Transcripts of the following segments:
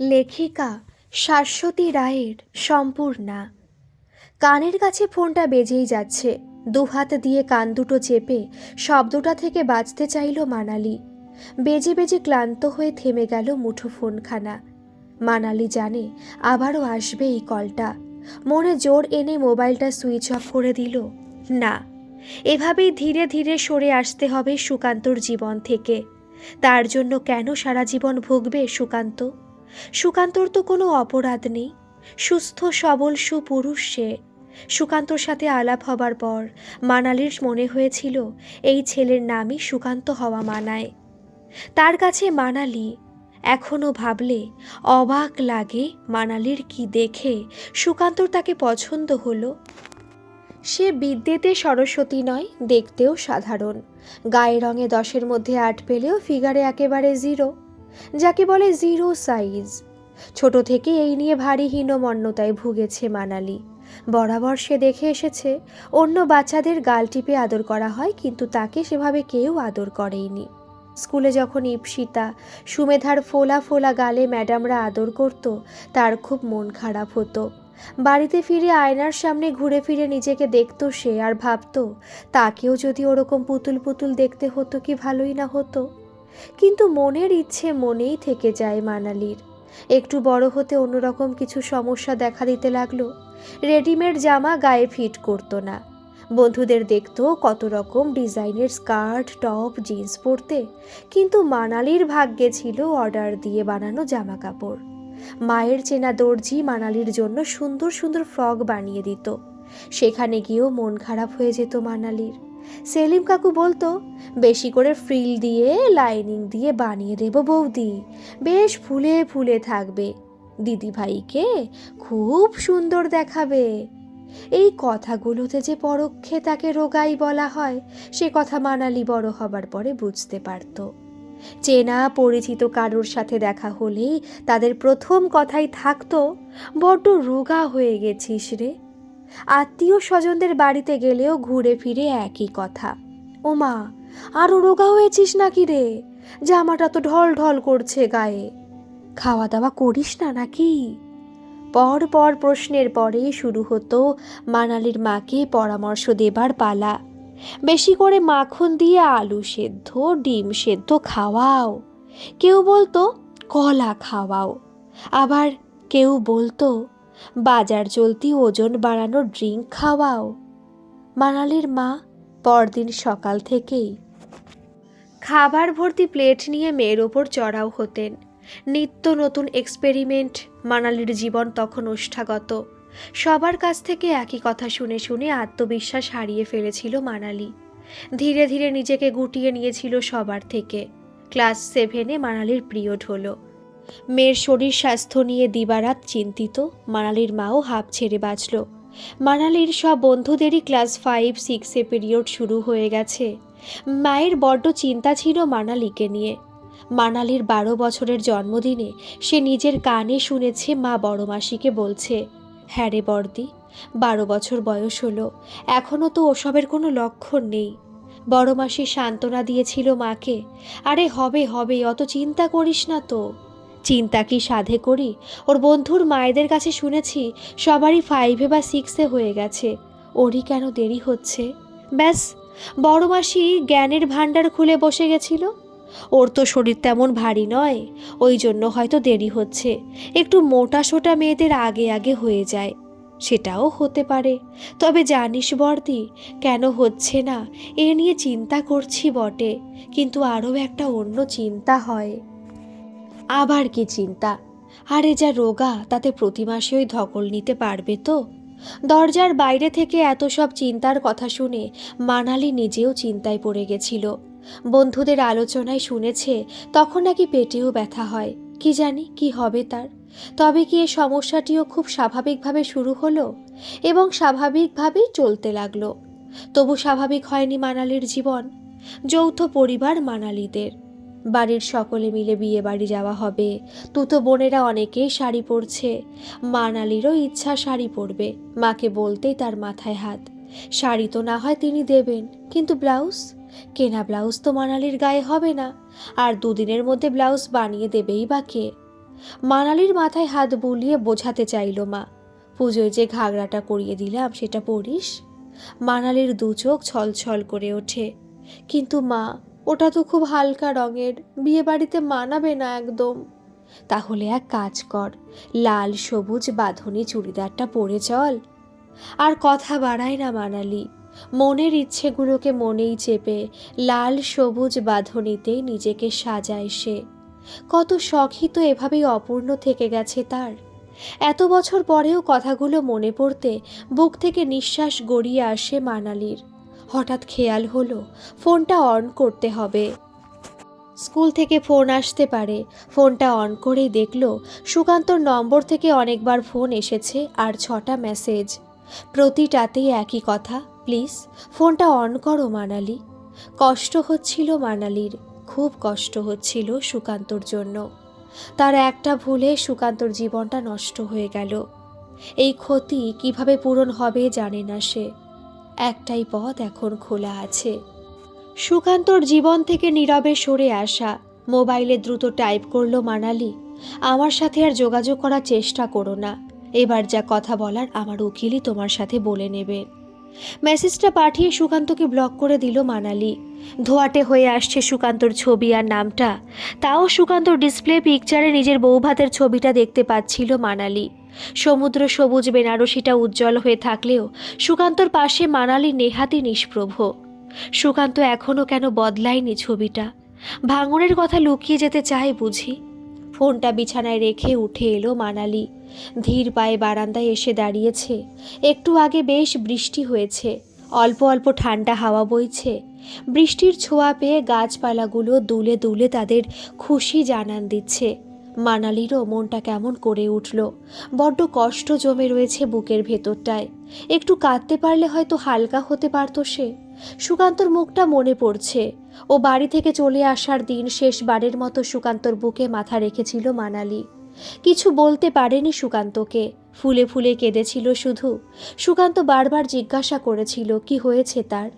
লেখিকা শাশ্বতী রায়ের সম্পূর্ণা। কানের কাছে ফোনটা বেজেই যাচ্ছে। দুহাত দিয়ে কান দুটো চেপে শব্দটা থেকে বাঁচতে চাইল মানালি। বেজে বেজে ক্লান্ত হয়ে থেমে গেল মুঠো ফোনখানা। মানালি জানে আবারও আসবে এই কলটা। মনে জোর এনে মোবাইলটা সুইচ অফ করে দিল। না, এভাবেই ধীরে ধীরে সরে আসতে হবে সুকান্তর জীবন থেকে। তার জন্য কেন সারা জীবন ভুগবে সুকান্ত? সুকান্তর তো কোনো অপরাধ নেই। সুস্থ, সবল, সুপুরুষ সে। সুকান্তর সাথে আলাপ হবার পর মানালির মনে হয়েছিল, এই ছেলের নামই সুকান্ত হওয়া মানায়। তার কাছে মানালি এখনও ভাবলে অবাক লাগে মানালির কি দেখে। সুকান্তর তাকে পছন্দ হলো। সে বিদ্যেতে সরস্বতী নয়, দেখতেও সাধারণ। গায়ে রঙে দশের মধ্যে আট পেলেও ফিগারে একেবারে জিরো। যাকে বলে জিরো সাইজ। ছোট থেকে এই নিয়ে ভারী হীনমন্যতায় ভুগেছে মানালি। বরাবর সে দেখে এসেছে, অন্য বাচ্চাদের গাল টিপে আদর করা হয়, কিন্তু তাকে সেভাবে কেউ আদর করেইনি। স্কুলে যখন ইপসিতা সুমেধার ফোলা ফোলা গালে ম্যাডামরা আদর করত, তার খুব মন খারাপ হতো। বাড়িতে ফিরে আয়নার সামনে ঘুরে ফিরে নিজেকে দেখতো সে আর ভাবতো, তাকেও যদি ওরকম পুতুল পুতুল দেখতে হতো কি ভালোই না হতো। কিন্তু মনের ইচ্ছে মনেই থেকে যায় মানালির। একটু বড় হতে অন্যরকম কিছু সমস্যা দেখা দিতে লাগল। রেডিমেড জামা গায়ে ফিট করতো না। বন্ধুদের দেখতো কত রকম ডিজাইনের স্কার্ট, টপ, জিন্স পরতে। কিন্তু মানালির ভাগ্যে ছিল অর্ডার দিয়ে বানানো জামা কাপড় মায়ের চেনা দর্জি মানালির জন্য সুন্দর সুন্দর ফ্রক বানিয়ে দিত। সেখানে গিয়েও মন খারাপ হয়ে যেত মানালির। সেলিম কাকু বলতো, বেশি করে ফ্রিল দিয়ে, লাইনিং দিয়ে বানিয়ে দেব বৌদি, বেশ ফুলে ফুলে থাকবে। দিদি ভাইকে খুব সুন্দর দেখাবে। এই কথাগুলোতে যে পরোক্ষে তাকে রোগাই বলা হয়, সে কথা মানালি বড় হবার পরে বুঝতে পারত। চেনা পরিচিত কারোর সাথে দেখা হলেই তাদের প্রথম কথাই থাকতো, বড্ড রোগা হয়ে গেছিস রে। আত্মীয় স্বজনদের বাড়িতে গেলেও ঘুরে ফিরে একই কথা। ওমা আরও রোগা হয়েছিস নাকি রে? জামাটা তো ঢল ঢল করছে গায়ে। খাওয়া দাওয়া করিস না নাকি? পর পর প্রশ্নের পরে শুরু হতো মানালির মাকে পরামর্শ দেবার পালা। বেশি করে মাখন দিয়ে আলু সেদ্ধ, ডিম সেদ্ধ খাওয়াও। কেউ বলতো, কলা খাওয়াও। আবার কেউ বলতো বাজার চলতি ওজন বাড়ানোর ড্রিঙ্ক খাওয়াও। মানালির মা পরদিন সকাল থেকেই খাবার ভর্তি প্লেট নিয়ে মেয়ের ওপর চড়াও হতেন। নিত্য নতুন এক্সপেরিমেন্ট মানালির জীবন তখন ওষ্ঠাগত। সবার কাছ থেকে একই কথা শুনে শুনে আত্মবিশ্বাস হারিয়ে ফেলেছিল মানালি। ধীরে ধীরে নিজেকে গুটিয়ে নিয়েছিল সবার থেকে। ক্লাস সেভেনে মানালির পিরিয়ড হলো। মেয়ের শরীর স্বাস্থ্য নিয়ে দিবারাত চিন্তিত। মানালির মাও হাঁপ ছেড়ে বাঁচল। মানালির সব বন্ধুদেরই ক্লাস ফাইভ, সিক্সে পিরিয়ড শুরু হয়ে গেছে। মায়ের বড্ড চিন্তা ছিল মানালিকে নিয়ে। মানালির বারো বছরের জন্মদিনে সে নিজের কানে শুনেছে মা বড় মাসিকে বলছে হ্যাঁ রে বর্দি বারো বছর বয়স হলো এখনও তো ওসবের কোনো লক্ষণ নেই। বড় মাসি সান্ত্বনা দিয়েছিল মাকে, আরে হবে হবে, অত চিন্তা করিস না তো। চিন্তা কি সাধে করি? ওর বন্ধুর মায়েদের কাছে শুনেছি সবারই ফাইভে বা সিক্সে হয়ে গেছে। ওরই কেন দেরি হচ্ছে? ব্যাস, বড় মাসি জ্ঞানের ভাণ্ডার খুলে বসে গেছিল। ওর তো শরীর তেমন ভারী নয়, ওই জন্য হয়তো দেরি হচ্ছে। একটু মোটা সোটা মেয়েদের আগে আগে হয়ে যায়। সেটাও হতে পারে। তবে জানিস বর্দি, কেন হচ্ছে না, এ নিয়ে চিন্তা করছি বটে। কিন্তু আরও একটা অন্য চিন্তা হয়। আবার কি চিন্তা? আরে যা রোগা, তাতে প্রতি মাসে ওই ধকল নিতে পারবে তো? দরজার বাইরে থেকে এত সব চিন্তার কথা শুনে মানালি নিজেও চিন্তায় পড়ে গেছিল। বন্ধুদের আলোচনায় শুনেছে, তখন নাকি পেটেও ব্যথা হয়। কি জানি, কি হবে তার? তবে কি এ সমস্যাটিও খুব স্বাভাবিকভাবে শুরু হলো? এবং স্বাভাবিকভাবেই চলতে লাগল। তবু স্বাভাবিক হয়নি মানালির জীবন। যৌথ পরিবার মানালিদের। বাড়ির সকলে মিলে বিয়ে বাড়ি যাওয়া হবে। তুতো বোনেরা অনেকেই শাড়ি পরছে। মানালিরও ইচ্ছা শাড়ি পরবে। মাকে বলতেই তার মাথায় হাত। শাড়ি তো না হয় তিনি দেবেন, কিন্তু ব্লাউজ? কেনা ব্লাউজ তো মানালির গায়ে হবে না, আর দুদিনের মধ্যে ব্লাউজ বানিয়ে দেবেই বা কে? মানালির মাথায় হাত বুলিয়ে বোঝাতে চাইল মা, পুজোয় যে ঘাগরাটা করিয়ে দিলাম সেটা পড়িস মানালির দু চোখ ছলছল করে ওঠে। কিন্তু মা ওটা তো খুব হালকা রঙের বিয়ে বাড়িতে মানাবে না একদম। তাহলে এক কাজ কর, লাল, সবুজ, বাঁধনি, চুড়িদারটা পরে চল। আর কথা বাড়ায় না মানালি, মনের ইচ্ছেগুলোকে মনেই চেপে লাল, সবুজ বাঁধনিতেই নিজেকে সাজায় সে। কত শখই তো এভাবেই অপূর্ণ থেকে গেছে তার। এত বছর পরেও কথাগুলো মনে পড়তে বুক থেকে নিঃশ্বাস গড়িয়ে আসে মানালির। হঠাৎ খেয়াল হলো, ফোনটা অন করতে হবে। স্কুল থেকে ফোন আসতে পারে। ফোনটা অন করেই দেখল, সুকান্তর নম্বর থেকে অনেকবার ফোন এসেছে আর ছটা মেসেজ। প্রতিটাতেই একই কথা, প্লিজ, ফোনটা অন করো মানালি। কষ্ট হচ্ছিল মানালির, খুব কষ্ট হচ্ছিল সুকান্তর জন্য। তার একটা ভুলে সুকান্তর জীবনটা নষ্ট হয়ে গেল। এই ক্ষতি কীভাবে পূরণ হবে জানে না সে। একটাই পথ এখন খোলা আছে। সুকান্তর জীবন থেকে নীরবে সরে আসা, মোবাইলে দ্রুত টাইপ করল মানালি, আমার সাথে আর যোগাযোগ করার চেষ্টা করো না। এবার যা কথা বলার আমার উকিলই তোমার সাথে বলে নেবে। মেসেজটা পাঠিয়ে সুকান্তকে ব্লক করে দিল মানালি। ধোয়াটে হয়ে আসছে সুকান্তর ছবি আর নামটা। তাও সুকান্তর ডিসপ্লে পিকচারে নিজের বৌভাতের ছবিটা দেখতে পাচ্ছিল মানালি। সমুদ্র সবুজ বেনারসিটা উজ্জ্বল হয়ে থাকলেও সুকান্তর পাশে মানালি নেহাতি নিষ্প্রভ। সুকান্ত এখনও কেন বদলায়নি ছবিটা? ভাঙনের কথা লুকিয়ে যেতে চায় বুঝি। ফোনটা বিছানায় রেখে উঠে এলো মানালি। ধীর পায়ে বারান্দায় এসে দাঁড়িয়েছে। একটু আগে বেশ বৃষ্টি হয়েছে। অল্প অল্প ঠান্ডা হাওয়া বইছে। বৃষ্টির ছোঁয়া পেয়ে গাছপালাগুলো দুলে দুলে তাদের খুশি জানান দিচ্ছে। মানালিরও মনটা কেমন করে উঠল। বড্ড কষ্ট জমে রয়েছে বুকের ভেতরটায়। একটু কাঁদতে পারলে হয়তো হালকা হতে পারতো সে। সুকান্তর মুখটা মনে পড়ছে। ও বাড়ি থেকে চলে আসার দিন শেষবারের মতো সুকান্তর বুকে মাথা রেখেছিল মানালি। কিছু বলতে পারেনি সুকান্তকে। ফুলে ফুলে কেঁদেছিল শুধু। সুকান্ত বারবার জিজ্ঞাসা করেছিল, কি হয়েছে তার?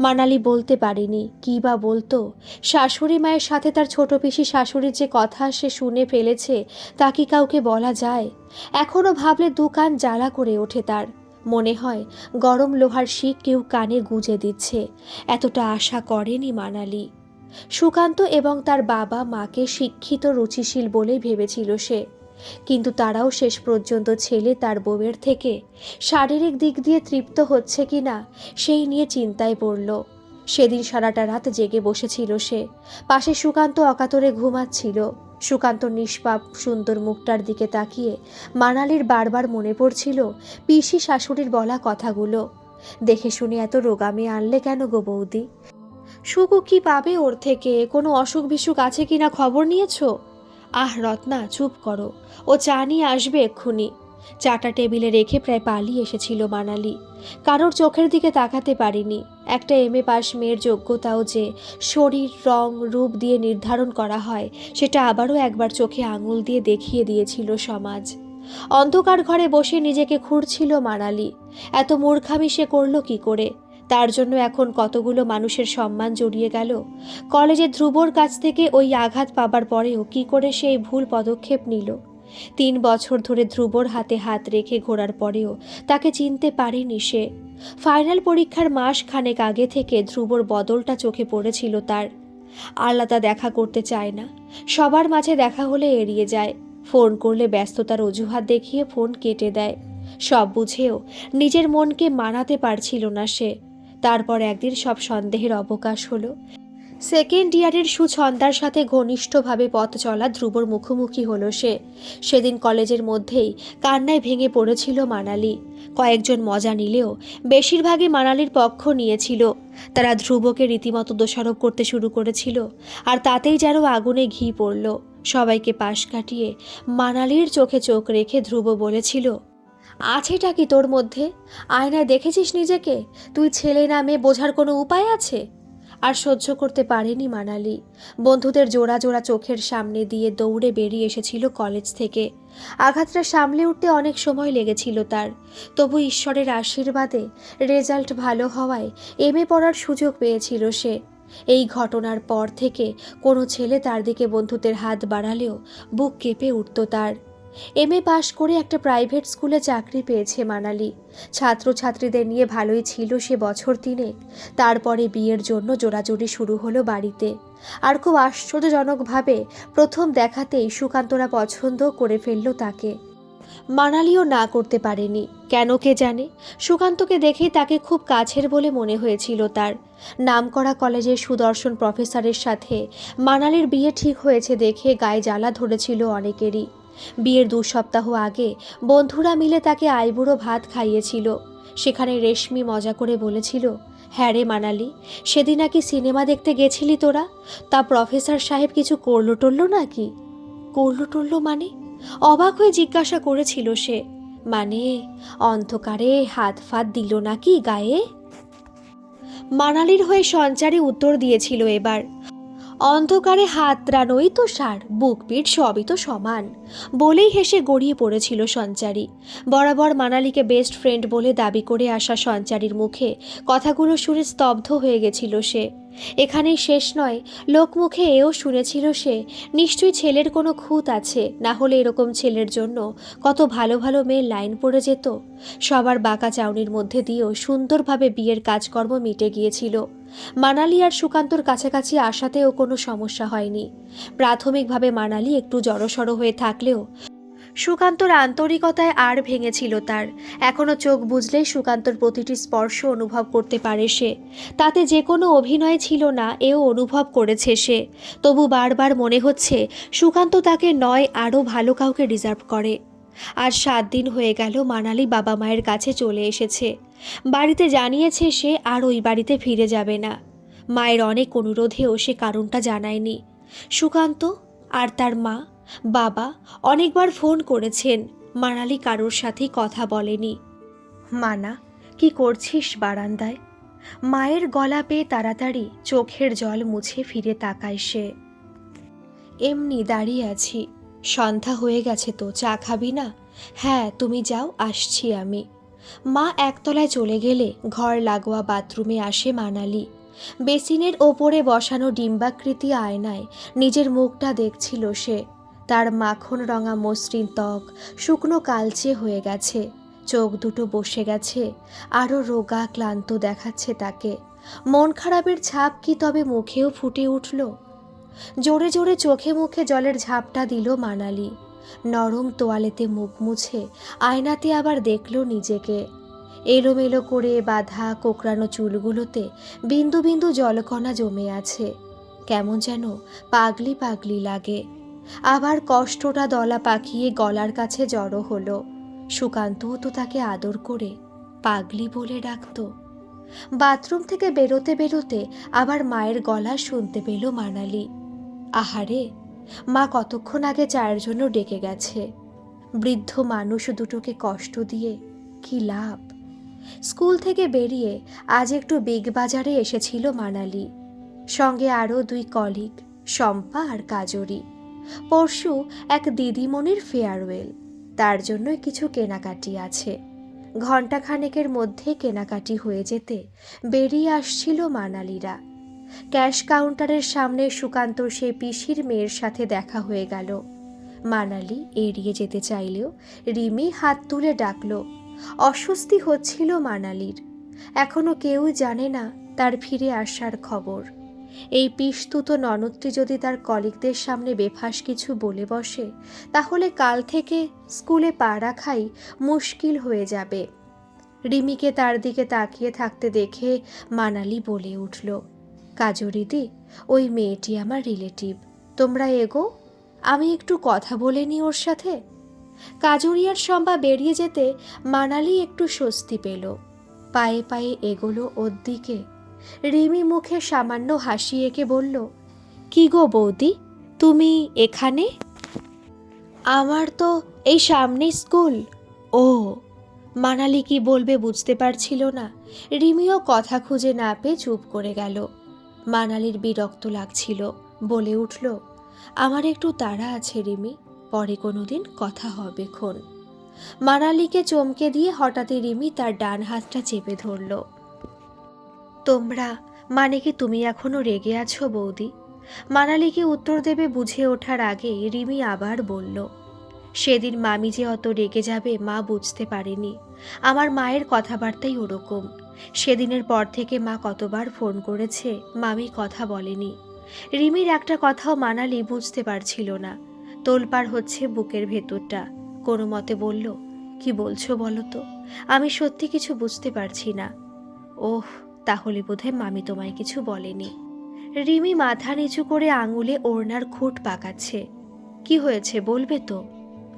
মানালি বলতে পারেনি, কী বা বলতো? শাশুড়ি মায়ের সাথে তার ছোট পিসি শাশুড়ির যে কথা সে শুনে ফেলেছে, তা কি কাউকে বলা যায়? এখনও ভাবলে দু কান জ্বালা করে ওঠে তার। মনে হয়, গরম লোহার শিক কেউ কানে গুজে দিচ্ছে। এতটা আশা করেনি মানালি। সুকান্ত এবং তার বাবা মাকে শিক্ষিত, রুচিশীল বলেই ভেবেছিল সে। কিন্তু তারাও শেষ পর্যন্ত ছেলে তার বউয়ের থেকে। শারীরিক দিক দিয়ে তৃপ্ত হচ্ছে কি না, সেই নিয়ে চিন্তায় পড়ল। সেদিন সারাটা রাত জেগে বসেছিল সে। পাশে সুকান্ত অকাতরে ঘুমাচ্ছিল। সুকান্ত নিষ্পাপ, সুন্দর মুখটার দিকে তাকিয়ে মানালির বারবার মনে পড়ছিল পিসি শাশুড়ির বলা কথাগুলো। দেখে শুনে এত রোগামে আনলে কেন গো বৌদি? সুকু কি পাবে ওর থেকে? কোনো অসুখ বিসুখ আছে কিনা খবর নিয়েছো? আহ, রত্না, চুপ করো। ও চা নিয়ে আসবে এক্ষুনি। চাটা টেবিলে রেখে প্রায় পালিয়ে এসেছিল মানালি। কারোর চোখের দিকে তাকাতে পারিনি। একটা এম এ পাস মেয়ের যোগ্যতাও যে শরীর, রং, রূপ দিয়ে নির্ধারণ করা হয়, সেটা আবারও একবার চোখে আঙুল দিয়ে দেখিয়ে দিয়েছিল সমাজ। অন্ধকার ঘরে বসে নিজেকে খুঁড়ছিল মানালি। এত মূর্খামি সে করল কি করে? তার জন্য এখন কতগুলো মানুষের সম্মান জড়িয়ে গেল? কলেজে ধ্রুবর কাছ থেকে ওই আঘাত পাবার পরেও কি করে সেই ভুল পদক্ষেপ নিল? তিন বছর ধরে ধ্রুবর হাতে হাত রেখে ঘোরার পরেও তাকে চিনতে পারেনি সে। ফাইনাল পরীক্ষার মাস খানেক আগে থেকে ধ্রুবর বদলটা চোখে পড়েছিল তার। আলাদা দেখা করতে চায় না। সবার মাঝে দেখা হলে এড়িয়ে যায়। ফোন করলে ব্যস্ততার অজুহাত দেখিয়ে ফোন কেটে দেয়। সব বুঝেও নিজের মনকে মানাতে পারছিল না সে। তারপর একদিন সব সন্দেহের অবকাশ হলো। সেকেন্ড ইয়ারের সুছন্দার সাথে ঘনিষ্ঠভাবে পথ চলা ধ্রুবর মুখোমুখি হলো সে। সেদিন কলেজের মধ্যেই কান্নায় ভেঙে পড়েছিল মানালি। কয়েকজন মজা নিলেও বেশিরভাগই মানালির পক্ষ নিয়েছিল। তারা ধ্রুবকে রীতিমতো দোষারোপ করতে শুরু করেছিল আর তাতেই যেন আগুনে ঘি পড়ল। সবাইকে পাশ কাটিয়ে মানালির চোখে চোখ রেখে ধ্রুব বলেছিল আছেটা কি তোর মধ্যে? আয়নায় দেখেছিস নিজেকে? তুই ছেলে না মেয়ে বোঝার কোনো উপায় আছে? আর সহ্য করতে পারেনি মানালি। বন্ধুদের জোড়া জোড়া চোখের সামনে দিয়ে দৌড়ে বেরিয়ে এসেছিল কলেজ থেকে। আঘাতটা সামলে উঠতে অনেক সময় লেগেছিল তার। তবু ঈশ্বরের আশীর্বাদে রেজাল্ট ভালো হওয়ায় এম এ পড়ার সুযোগ পেয়েছিল সে। এই ঘটনার পর থেকে কোনো ছেলে তার দিকে বন্ধুত্বের হাত বাড়ালেও বুক কেঁপে উঠত তার। এম এ পাশ করে একটা প্রাইভেট স্কুলে চাকরি পেয়েছে মানালি। ছাত্রছাত্রীদের নিয়ে ভালোই ছিল সে বছর তিনে তারপরে বিয়ের জন্য জোরাজুরি শুরু হলো বাড়িতে। আর খুব আশ্চর্যজনকভাবে প্রথম দেখাতেই সুকান্তরা পছন্দ করে ফেলল তাকে। মানালিও না করতে পারেনি। কেন কে জানে? সুকান্তকে দেখেই তাকে খুব কাছের বলে মনে হয়েছিল তার। নামকরা কলেজের সুদর্শন প্রফেসরের সাথে মানালির বিয়ে ঠিক হয়েছে দেখে গায়ে জ্বালা ধরেছিল অনেকেরই। বিয়ের দু সপ্তাহ আগে বন্ধুরা মিলে তাকে আইবুড়ো ভাত খাইয়েছিল। সেখানে রেশমি মজা করে বলেছিল হ্যাঁ রে মানালি, সেদিন নাকি সিনেমা দেখতে গেছিলি তোরা? তা প্রফেসর সাহেব কিছু করল টরলো নাকি? করল টরলো মানে? অবাক হয়ে জিজ্ঞাসা করেছিল সে। মানে অন্ধকারে হাত ফাত দিল নাকি গায়ে? মানালির হয়ে সঞ্চারী উত্তর দিয়েছিল এবার। অন্ধকারে হাত রানই তো সার, বুক পিঠ সবই তো সমান। বলেই হেসে গড়িয়ে পড়েছিল সঞ্চারী। বরাবর মানালিকে বেস্ট ফ্রেন্ড বলে দাবি করে আসা সঞ্চারীর মুখে কথাগুলো শুনে স্তব্ধ হয়ে গেছিল সে। এখানেই শেষ নয়, লোকমুখে এও শুনেছিল সে, নিশ্চয়ই ছেলের কোনো খুঁত আছে, না হলে এরকম ছেলের জন্য কত ভালো ভালো মেয়ের লাইন পড়ে যেত। সবার বাঁকা চাউনির মধ্যে দিয়েও সুন্দরভাবে বিয়ের কাজকর্ম মিটে গিয়েছিল। মানালি আর সুকান্তর কাছাকাছি আসাতেও কোনো সমস্যা হয়নি। প্রাথমিকভাবে মানালি একটু জড়সড় হয়ে থাকলেও সুকান্তর আন্তরিকতায় আর ভেঙেছিল তার। এখনও চোখ বুঝলেই সুকান্তর প্রতিটি স্পর্শ অনুভব করতে পারে সে। তাতে যে কোনো অভিনয় ছিল না, এও অনুভব করেছে সে। তবু বারবার মনে হচ্ছে সুকান্ত তাকে নয়, আরও ভালো কাউকে রিজার্ভ করে। আর সাত দিন হয়ে গেল মানালি বাবা মায়ের কাছে চলে এসেছে। বাড়িতে জানিয়েছে সে আর ওই বাড়িতে ফিরে যাবে না। মায়ের অনেক অনুরোধেও সে কারণটা জানায়নি। সুকান্ত আর তার মা বাবা অনেকবার ফোন করেছেন। মানালি কারোর সাথেই কথা বলেনি। মানা কি করছিস বারান্দায়? মায়ের গলা পেয়ে তাড়াতাড়ি চোখের জল মুছে ফিরে তাকায় সে। এমনি দাঁড়িয়ে আছি। সন্ধ্যা হয়ে গেছে তো, চা খাবি না? হ্যাঁ তুমি যাও, আসছি আমি। মা একতলায় চলে গেলে ঘর লাগোয়া বাথরুমে আসে মানালি। বেসিনের ওপরে বসানো ডিম্বাকৃতি আয়নায় নিজের মুখটা দেখছিল সে। তার মাখন রঙা মসৃণ ত্বক, শুকনো কালচে হয়ে গেছে। চোখ দুটো বসে গেছে আরও রোগা ক্লান্ত দেখাচ্ছে তাকে। মন খারাপের ছাপ কি তবে মুখেও ফুটে উঠল? জোরে জোরে চোখে মুখে জলের ঝাপটা দিল মানালি। নরম তোয়ালেতে মুখ মুছে আয়নাতে আবার দেখল নিজেকে। এলোমেলো করে বাঁধা কোকড়ানো চুলগুলোতে বিন্দু বিন্দু জলকণা জমে আছে। কেমন যেন পাগলি পাগলি লাগে। আবার কষ্টটা দলা পাকিয়ে গলার কাছে জড়ো হলো। সুকান্তও তো তাকে আদর করে, পাগলি বলে ডাকতো। বাথরুম থেকে বেরোতে বেরোতে আবার মায়ের গলা শুনতে পেল মানালি। আহারে, মা কতক্ষণ আগে চায়ের জন্য ডেকে গেছে? বৃদ্ধ মানুষ দুটোকে কষ্ট দিয়ে কি লাভ? স্কুল থেকে বেরিয়ে আজ একটু বিগ বাজারে এসেছিল মানালি। সঙ্গে আরও দুই কলিগ, শম্পা আর কাজরি। পরশু এক দিদিমণির ফেয়ারওয়েল তার জন্য কিছু কেনাকাটি আছে। ঘণ্টাখানেকের মধ্যে কেনাকাটি হয়ে যেতে বেরিয়ে আসছিল মানালিরা। ক্যাশ কাউন্টারের সামনে সুকান্তর সেই পিসির মেয়ের সাথে দেখা হয়ে গেল। মানালি এড়িয়ে যেতে চাইলেও রিমি হাত তুলে ডাকল, অস্বস্তি হচ্ছিল মানালির। এখনও কেউ জানে না তার ফিরে আসার খবর। এই পিস্তুত ননদটি যদি তার কলিগদের সামনে বেফাস কিছু বলে বসে, তাহলে কাল থেকে স্কুলে পা রাখাই মুশকিল হয়ে যাবে। রিমিকে তার দিকে তাকিয়ে থাকতে দেখে মানালি বলে উঠল কাজরিদি ওই মেয়েটি আমার রিলেটিভ। তোমরা এগো, আমি একটু কথা বলে নিই ওর সাথে। কাজরিয়ার সম্বা বেরিয়ে যেতে মানালি একটু স্বস্তি পেল। পায়ে পায়ে এগোলো ওর দিকে। রিমি মুখে সামান্য হাসি এঁকে বলল, কি গো বৌদি, তুমি এখানে? আমার তো এই সামনে স্কুল। ও, মানালি কি বলবে বুঝতে পারছিল না। রিমিও কথা খুঁজে না পেয়ে চুপ করে গেল। মানালির বিরক্ত লাগছিল, বলে উঠল, আমার একটু তাড়া আছে রিমি, পরে কোনো দিন কথা হবে খন। মানালিকে চমকে দিয়ে হঠাৎই রিমি তার ডান হাতটা চেপে ধরল। তোমরা মানে কি তুমি এখনও রেগে আছো বৌদি? মানালিকে উত্তর দেবে বুঝে ওঠার আগে রিমি আবার বলল, সেদিন মামি যে অত রেগে যাবে, মা বুঝতে পারেনি। আমার মায়ের কথাবার্তাই ওরকম। সেদিনের পর থেকে মা কতবার ফোন করেছে, মামি কথা বলেনি। রিমির একটা কথাও মানালি বুঝতে পারছিল না। তোলপাড় হচ্ছে বুকের ভেতরটা। কোনো মতে বলল, কি বলছো বলো তো? আমি সত্যি কিছু বুঝতে পারছি না। ওহ, তাহলে বোধহয় মামি তোমায় কিছু বলেনি। রিমি মাথা নিচু করে আঙুলে ওড়নার খুঁট পাকাচ্ছে। কি হয়েছে বলবে তো?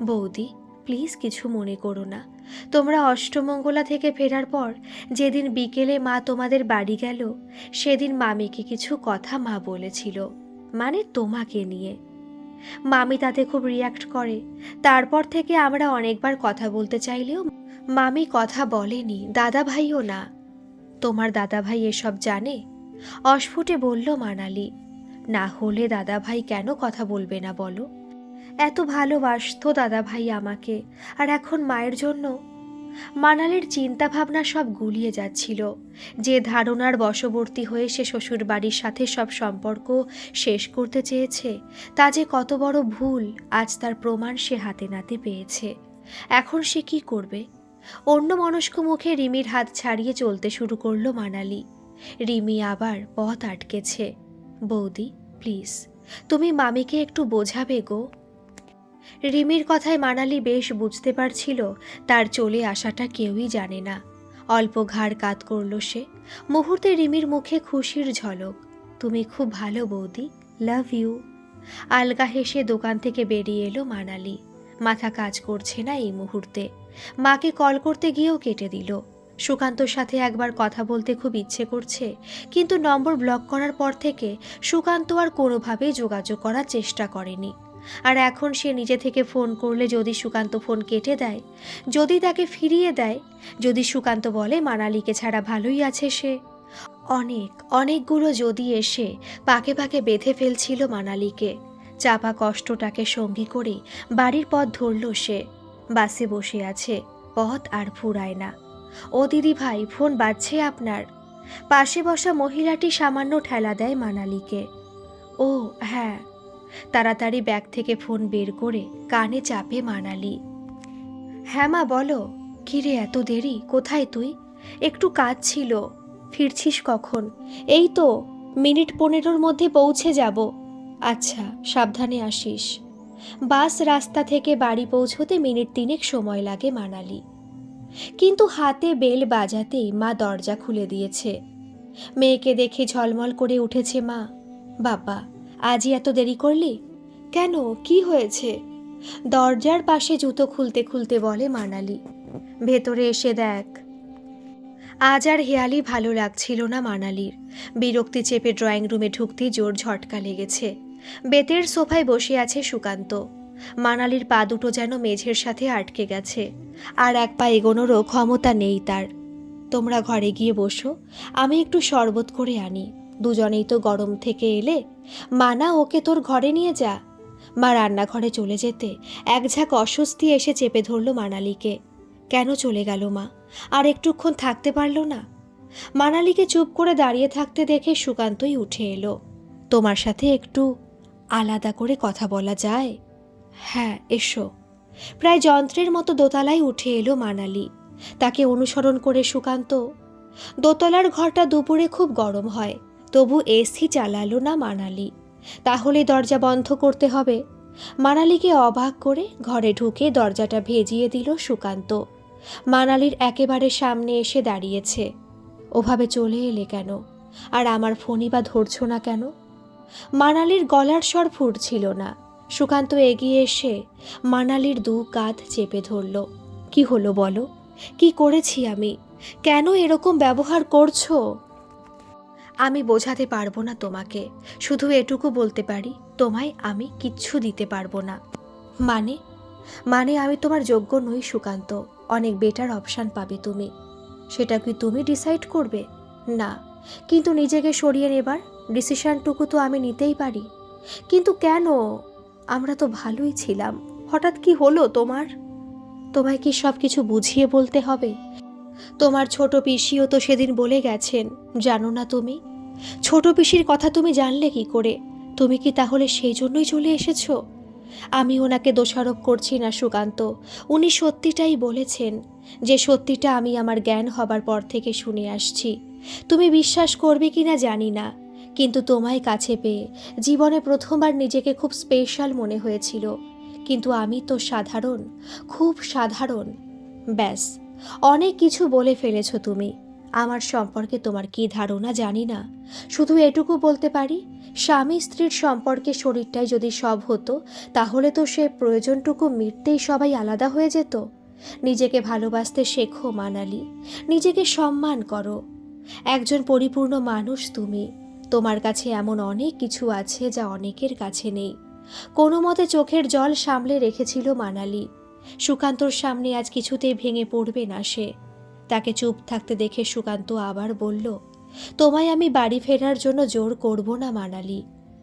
বৌদি প্লিজ কিছু মনে করো না। তোমরা অষ্টমঙ্গলা থেকে ফেরার পর যেদিন বিকেলে মা তোমাদের বাড়ি গেল, সেদিন মামিকে কিছু কথা মা বলেছিল মানে তোমাকে নিয়ে। মামি তাতে খুব রিয়াক্ট করে। তারপর থেকে আমরা অনেকবার কথা বলতে চাইলেও মামি কথা বলেনি দাদা ভাইও না। তোমার দাদা ভাই এসব জানে? অস্ফুটে বলল মানালি, না হলে দাদা ভাই কেন কথা বলবে না বলো? এত ভালোবাসতো দাদা ভাই আমাকে, আর এখন মায়ের জন্য? মানালির চিন্তা ভাবনা সব গুলিয়ে যাচ্ছিল। যে ধারণার বশবর্তী হয়ে সে শ্বশুর বাড়ির সাথে সব সম্পর্ক শেষ করতে চেয়েছে, তা যে কত বড় ভুল আজ তার প্রমাণ সে হাতে নাতে পেয়েছে। এখন সে কি করবে? অন্য মনস্ক মুখে রিমির হাত ছাড়িয়ে চলতে শুরু করল মানালি। রিমি আবার পথ আটকেছে। বৌদি, প্লিজ, তুমি মামিকে একটু বোঝাবে গো। রিমির কথায় মানালি বেশ বুঝতে পারছিল, তার চলে আসাটা কেউই জানে না। অল্প ঘাড় কাত করল সে। মুহূর্তে রিমির মুখে খুশির ঝলক। তুমি খুব ভালো বৌদি, লাভ ইউ। আলগা হেসে দোকান থেকে বেরিয়ে এলো মানালি। মাথা কাজ করছে না এই মুহূর্তে। মাকে কল করতে গিয়েও কেটে দিল। সুকান্তর সাথে একবার কথা বলতে খুব ইচ্ছে করছে, কিন্তু নম্বর ব্লক করার পর থেকে সুকান্ত আর কোনোভাবেই যোগাযোগ করার চেষ্টা করেনি। আর এখন সে নিজে থেকে ফোন করলে যদি সুকান্ত ফোন কেটে দেয়, যদি তাকে ফিরিয়ে দেয়, যদি সুকান্ত বলে, মানালিকে ছাড়া ভালোই আছে সে। অনেক, অনেকগুলো যদি এসে পাকে পাকে বেঁধে ফেলছিল মানালিকে। চাপা কষ্টটাকে সঙ্গী করে বাড়ির পথ ধরল সে। বাসে বসে আছে, পথ আর ফুরায় না। ও দিদি ভাই, ফোন বাজছে আপনার? পাশে বসা মহিলাটি সামান্য ঠেলা দেয় মানালিকে। ও হ্যাঁ। তাড়াতাড়ি ব্যাগ থেকে ফোন বের করে কানে চাপে মানালি। হ্যাঁ মা, বলো। কিরে, এত দেরি? কোথায় তুই? একটু কাজ ছিল। ফিরছিস কখন? এই তো, মিনিট পনেরোর মধ্যে পৌঁছে যাব। আচ্ছা সাবধানে আসিস। বাস রাস্তা থেকে বাড়ি পৌঁছতে মিনিট তিনেক সময় লাগে মানালি। কিন্তু হাতে বেল বাজাতেই মা দরজা খুলে দিয়েছে। মেয়েকে দেখে ঝলমল করে উঠেছে মা। বাবা আজই এত দেরি করলি? কেন? কি হয়েছে? দরজার পাশে জুতো খুলতে খুলতে বলে মানালি। ভেতরে এসে দেখ। আজ আর হেয়ালি ভালো লাগছিল না মানালির। বিরক্তি চেপে ড্রয়িং রুমে ঢুকতে জোর ঝটকা লেগেছে। বেতের সোফায় বসে আছে সুকান্ত। মানালির পা দুটো যেন মেঝের সাথে আটকে গেছে। আর এক পা এগোনোরও ক্ষমতা নেই তার। তোমরা ঘরে গিয়ে বসো, আমি একটু শরবত করে আনি। দুজনেই তো গরম থেকে এলে। মানা, ওকে তোর ঘরে নিয়ে যা। মা রান্নাঘরে চলে যেতে এক ঝাঁক অস্বস্তি এসে চেপে ধরল মানালিকে। কেন চলে গেল মা? আর একটুক্ষণ থাকতে পারল না। মানালিকে চুপ করে দাঁড়িয়ে থাকতে দেখে সুকান্তই উঠে এলো। তোমার সাথে একটু আলাদা করে কথা বলা যায়? হ্যাঁ এসো। প্রায় যন্ত্রের মতো দোতলায় উঠে এলো মানালি। তাকে অনুসরণ করে সুকান্ত, দোতলার ঘরটা দুপুরে খুব গরম হয়। তবু এসি চালালো না মানালি। তাহলে দরজা বন্ধ করতে হবে। মানালিকে অবাক করে ঘরে ঢুকে দরজাটা ভেজিয়ে দিল সুকান্ত। মানালির একেবারে সামনে এসে দাঁড়িয়েছে। ওভাবে চলে এলে কেন? আর আমার ফোনই বা ধরছো না কেন? মানালির গলার স্বর ফুটছিল না। সুকান্ত এগিয়ে এসে মানালির দু কাঁধ চেপে ধরল। কি হলো বলো? কি করেছি আমি? কেন এরকম ব্যবহার করছ? আমি বোঝাতে পারব না তোমাকে। শুধু এটুকু বলতে পারি, তোমায় আমি কিচ্ছু দিতে পারব না। মানে? মানে আমি তোমার যোগ্য নই, সুকান্ত। অনেক বেটার অপশান পাবে তুমি। সেটা কি তুমি ডিসাইড করবে? না। কিন্তু নিজেকে সরিয়ে নেবার ডিসিশনটুকু তো আমি নিতেই পারি। কিন্তু কেন? আমরা তো ভালোই ছিলাম। হঠাৎ কি হলো তোমার? তোমায় কি সব কিছু বুঝিয়ে বলতে হবে? তোমার ছোট পিসিও তো সেদিন বলে গেছেন, জানো না তুমি? ছোট পিসির কথা তুমি জানলে কি করে? তুমি কি তাহলে সেই জন্যই চলে এসেছ? আমি ওনাকে দোষারোপ করছি না, সুকান্ত। উনি সত্যিটাই বলেছেন, যে সত্যিটা আমি আমার জ্ঞান হবার পর থেকে শুনে আসছি। তুমি বিশ্বাস করবে কি না জানি না, কিন্তু তোমায় কাছে পেয়ে জীবনে প্রথমবার নিজেকে খুব স্পেশাল মনে হয়েছিল। কিন্তু আমি তো সাধারণ, খুব সাধারণ, ব্যাস। অনেক কিছু বলে ফেলেছ তুমি। আমার সম্পর্কে তোমার কি ধারণা জানি না। শুধু এটুকু বলতে পারি, স্বামী স্ত্রীর সম্পর্কে শরীরটাই যদি সব হতো, তাহলে তো সে প্রয়োজনটুকু মিটতেই সবাই আলাদা হয়ে যেত। নিজেকে ভালোবাসতে শেখো, মানালি। নিজেকে সম্মান করো। একজন পরিপূর্ণ মানুষ তুমি। তোমার কাছে এমন অনেক কিছু আছে যা অনেকের কাছে নেই। কোনো মতে চোখের জল সামলে রেখেছিল মানালি। সুকান্তর সামনে আজ কিছুতেই ভেঙে পড়বে না সে। তাকে চুপ থাকতে দেখে সুকান্ত আবার বলল, তোমায় আমি বাড়ি ফেরার জন্য জোর করব না, মানালি।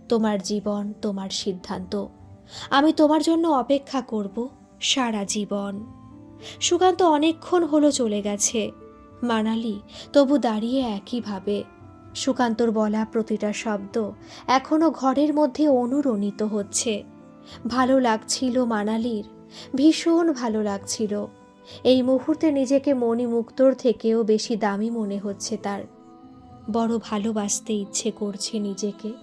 তোমার জীবন, তোমার সিদ্ধান্ত। আমি তোমার জন্য অপেক্ষা করব সারা জীবন। সুকান্ত অনেকক্ষণ হলো চলে গেছে। মানালি, তবু দাঁড়িয়ে একইভাবে। সুকান্তর বলা প্রতিটা শব্দ এখনও ঘরের মধ্যে অনুরণিত হচ্ছে। ভালো লাগছিল মানালির ভীষণ ভালো লাগছিল। এই মুহূর্তে নিজেকে মণিমুক্তর থেকেও বেশি দামি মনে হচ্ছে তার। বড় ভালোবাসতে ইচ্ছে করছে নিজেকে।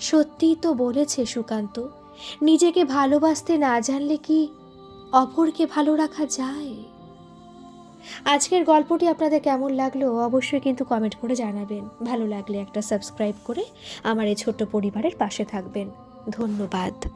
সত্যিই তো বলেছে সুকান্ত, নিজেকে ভালোবাসতে না জানলে কি অপরকে ভালো রাখা যায়? আজকের গল্পটি আপনাদের কেমন লাগল অবশ্যই কিন্তু কমেন্ট করে জানাবেন। ভালো লাগলে একটা সাবস্ক্রাইব করে আমার এই ছোট্ট পরিবারের পাশে থাকবেন। ধন্যবাদ।